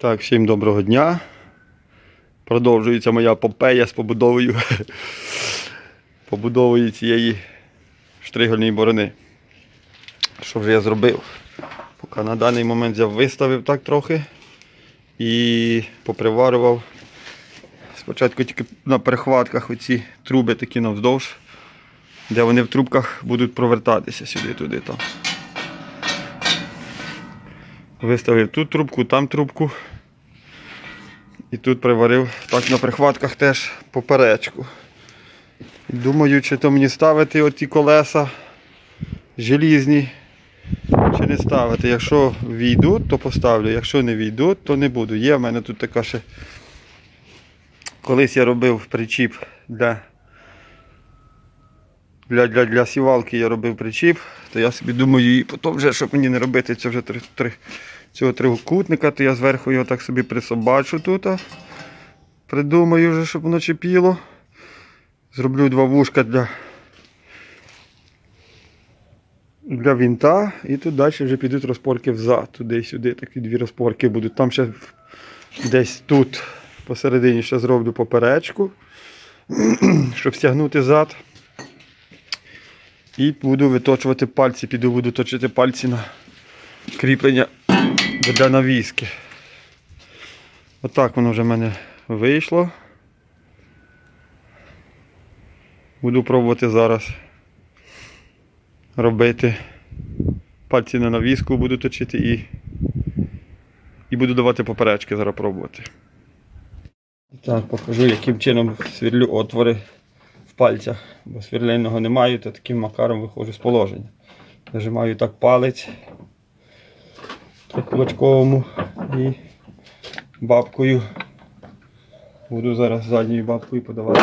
Так, всім доброго дня. Продовжується моя попея з побудовою, побудовою цієї штригельної борони. Що вже я зробив? Поки на даний момент я виставив так трохи і поприварював. Спочатку тільки на перехватках оці труби такі навздовж, де вони в трубках будуть провертатися сюди-туди. там. Виставив тут трубку, там трубку. І тут приварив так на прихватках теж поперечку. Думаю, чи то мені ставити оті колеса желізні, чи не ставити. Якщо війдуть, то поставлю. Якщо не війдуть, то не буду. Є в мене тут така ще. Колись я робив причіп для, для, для, для сівалки, я робив причіп, то я собі думаю, і потім вже, щоб мені не робити це вже три, три, цього трикутника, то я зверху його так собі присобачу тут. Придумаю вже, щоб воно чіпіло. Зроблю два вушка для, для вінта і тут далі вже підуть розпорки взад, туди і сюди. Такі дві розпорки будуть. Там ще десь тут посередині ще зроблю поперечку, щоб стягнути зад. І буду виточувати пальці, піду буду точити пальці на кріплення для навіски. Отак воно вже в мене вийшло. Буду пробувати зараз робити пальці на навіску, буду точити і, і буду давати поперечки зараз пробувати. Так, покажу, яким чином свірлю отвори в пальцях. Бо свірлинного немає, то таким макаром виходжу з положення. Нажимаю так палець по кулачковому і бабкою. Буду зараз задньою бабкою подавати.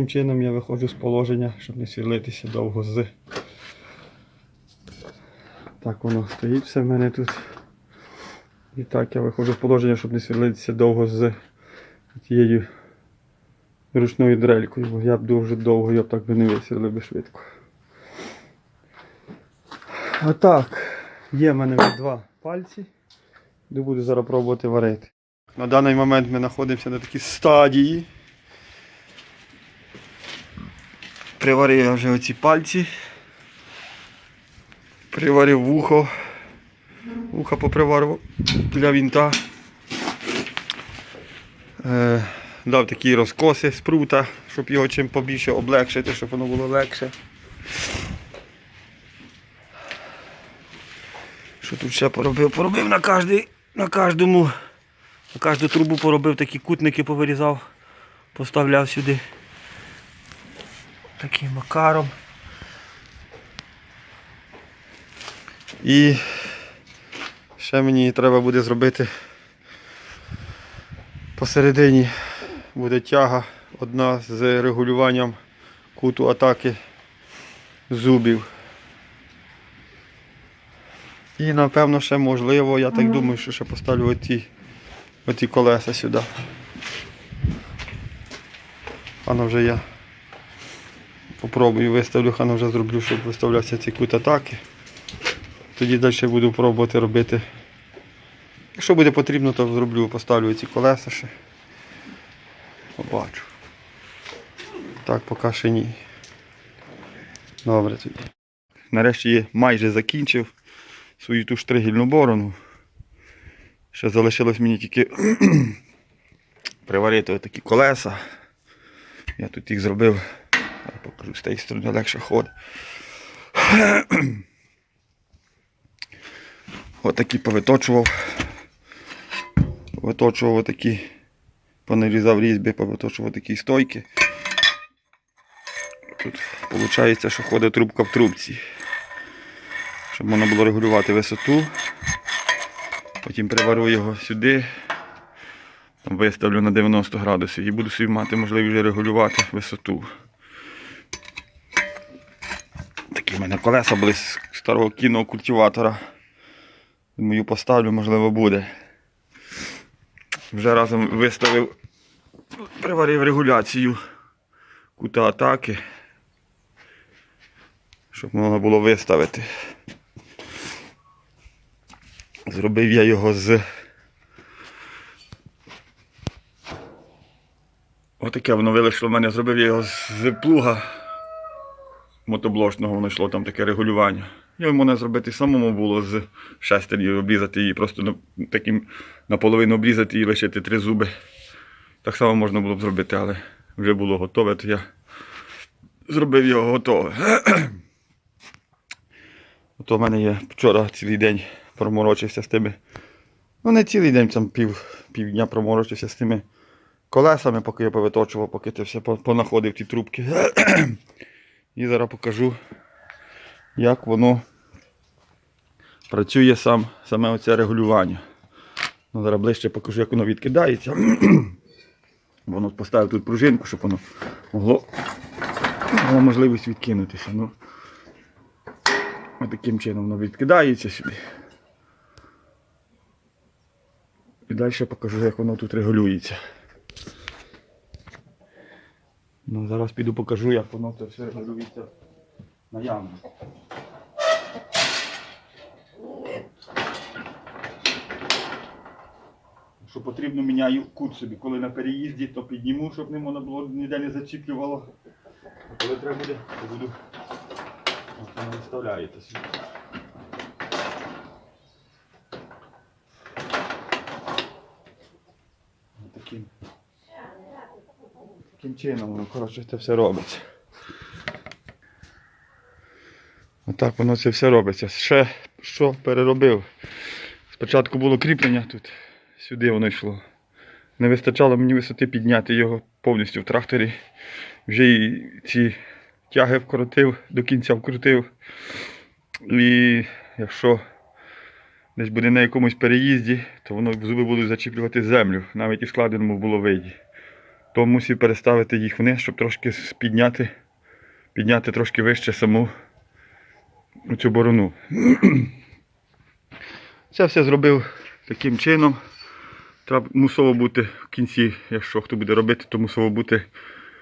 Таким чином я виходжу з положення, щоб не свірлитися довго з. Так воно стоїть все в мене тут. І так я виходжу з положення, щоб не сверлитися довго з тією ручною дрелькою, бо я б дуже довго я б так би не висверлив би швидко. А так, є в мене два пальці, де буду зараз пробувати варити. На даний момент ми знаходимося на такій стадії. Приварив я вже оці пальці. Приварив вухо. Вуха поприварив для вінта. Е, дав такі розкоси з прута, щоб його чим побільше облегшити, щоб воно було легше. Що тут ще поробив? Поробив на кожний, на кожному, на кожну трубу поробив такі кутники повирізав, поставляв сюди. Таким макаром. І ще мені треба буде зробити посередині буде тяга одна з регулюванням куту атаки зубів. І напевно ще можливо, я так думаю, що ще поставлю оті, оті колеса сюди. Хано вже я попробую виставлю, хано вже зроблю, щоб виставлявся цей кут атаки. Тоді далі буду пробувати робити. Якщо буде потрібно, то зроблю, поставлю ці колеса ще. Побачу. Так, поки ще ні. Добре тоді. Нарешті я майже закінчив свою ту штригільну борону. Ще залишилось мені тільки приварити такі колеса. Я тут їх зробив. Покажу з тієї сторони легше ходить. Отакі повиточував. Виточував отакі, понарізав різьби, повиточував такі стойки. Тут виходить, що ходить трубка в трубці. Щоб можна було регулювати висоту. Потім приварю його сюди. Виставлю на 90 градусів і буду собі мати можливість вже регулювати висоту. В мене колеса були з старого кінного культиватора. Мою поставлю, можливо, буде. Вже разом виставив, приварив регуляцію кута атаки, щоб можна було виставити. Зробив я його з. Отаке воно вийшло в мене, зробив я його з плуга мотоблочного, воно йшло там таке регулювання. Його можна зробити самому було з шестерні, обрізати її, просто таким наполовину обрізати і лишити три зуби. Так само можна було б зробити, але вже було готове, то я зробив його готове. Ото в мене є вчора цілий день проморочився з тими. Ну не цілий день, там пів, півдня проморочився з тими колесами, поки я повиточував, поки ти все понаходив ті трубки. І зараз покажу, як воно працює сам, саме оце регулювання. Ну, зараз ближче покажу, як воно відкидається. Воно поставив тут пружинку, щоб воно могло мало можливість відкинутися. Ну, таким чином воно відкидається сюди. І далі покажу, як воно тут регулюється. Ну, зараз піду покажу, як воно це все регулюється на яму. Що потрібно, міняю кут собі. Коли на переїзді, то підніму, щоб не можна було ніде не зачіплювало. А коли треба буде, то буду. Ось воно виставляється сюди. Ось Таким, таким чином воно коротше це все робиться. Отак воно це все робиться. Ще що переробив. Спочатку було кріплення тут, сюди воно йшло. Не вистачало мені висоти підняти його повністю в тракторі. Вже і ці тяги вкрутив, до кінця вкрутив. І якщо десь буде на якомусь переїзді, то воно зуби будуть зачіплювати землю, навіть і в складеному було виді. То мусив переставити їх вниз, щоб трошки підняти, підняти трошки вище саму цю борону. Це все зробив таким чином. Треба мусово бути в кінці, якщо хто буде робити, то мусово бути,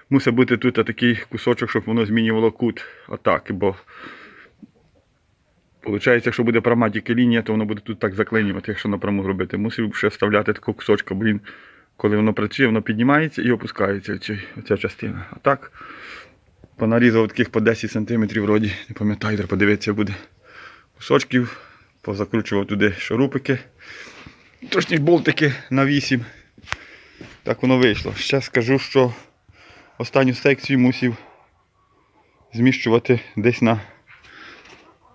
мусить бути тут такий кусочок, щоб воно змінювало кут атаки, бо Получається, якщо буде пряма тільки лінія, то воно буде тут так заклинювати, якщо напряму зробити. Мусив ще вставляти такого кусочка, бо він, коли воно працює, воно піднімається і опускається оця, оця частина. А так, понарізав таких по 10 см вроді, не пам'ятаю, треба подивитися буде кусочків, позакручував туди шурупики, точні болтики на 8. Так воно вийшло. Ще скажу, що останню секцію мусив зміщувати десь на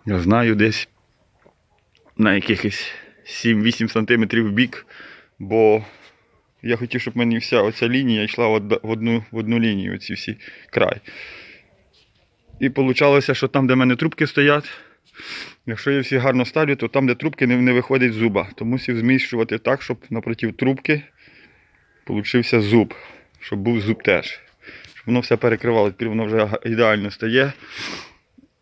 я знаю, десь на якихось 7-8 см в бік, бо я хотів, щоб мені вся оця лінія йшла в одну, в одну лінію, оці всі край. І вийшло, що там, де в мене трубки стоять, якщо я всі гарно ставлю, то там, де трубки, не, не виходить зуба. То мусив зміщувати так, щоб напроти трубки получився зуб, щоб був зуб теж. Щоб воно все перекривало, тепер воно вже ідеально стає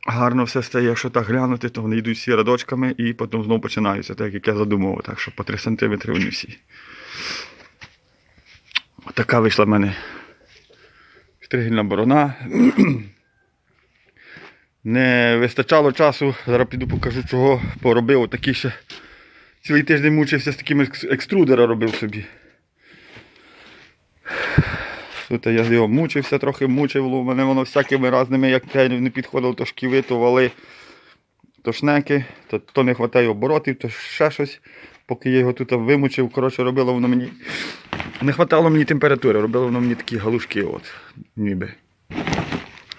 гарно все стає, якщо так глянути, то вони йдуть всі рядочками і потім знову починаються, так як я задумував, так що по 3 см вони всі. Отака вийшла в мене стригільна борона. Не вистачало часу, зараз піду покажу, чого поробив. Отакий ще цілий тиждень мучився з таким екс- екструдера робив собі. Тут я його мучився, трохи мучив, мене воно всякими разними, як я не підходив, то шківи, то вали, то шнеки, то, то не вистачає оборотів, то ще щось. Поки я його тут вимучив, коротше, робило воно мені. Не вистачало мені температури, робило воно мені такі галушки, от, ніби.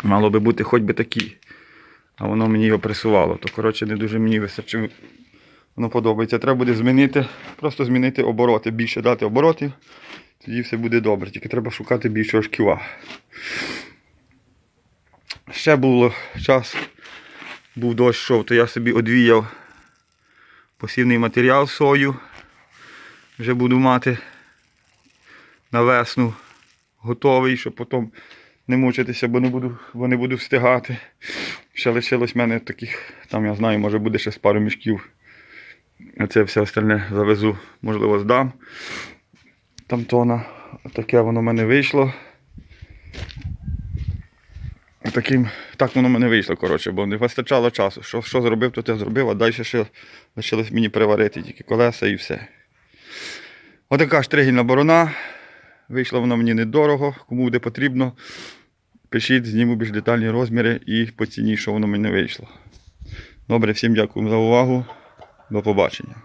Мало би бути хоч би такі. А воно мені його пресувало. То коротше не дуже мені вистачило. Воно подобається. Треба буде змінити, просто змінити обороти, більше дати оборотів. Тоді все буде добре, тільки треба шукати більшого шківа. Ще було час, був дощ йшов, то я собі одвіяв посівний матеріал сою. Вже буду мати на весну готовий, щоб потім не мучитися, бо не буду, бо не буду встигати. Ще лишилось в мене таких, там я знаю, може буде ще з пару мішків. А це все остальне завезу, можливо, здам там тона. Таке воно в мене вийшло. Таким, так воно в мене вийшло, коротше, бо не вистачало часу. Що, що зробив, то те зробив, а далі ще лишилось мені приварити тільки колеса і все. Отака штригільна борона. Вийшло воно мені недорого. Кому буде потрібно, пишіть, зніму більш детальні розміри і по ціні, що воно мені вийшло. Добре, всім дякую за увагу. До побачення.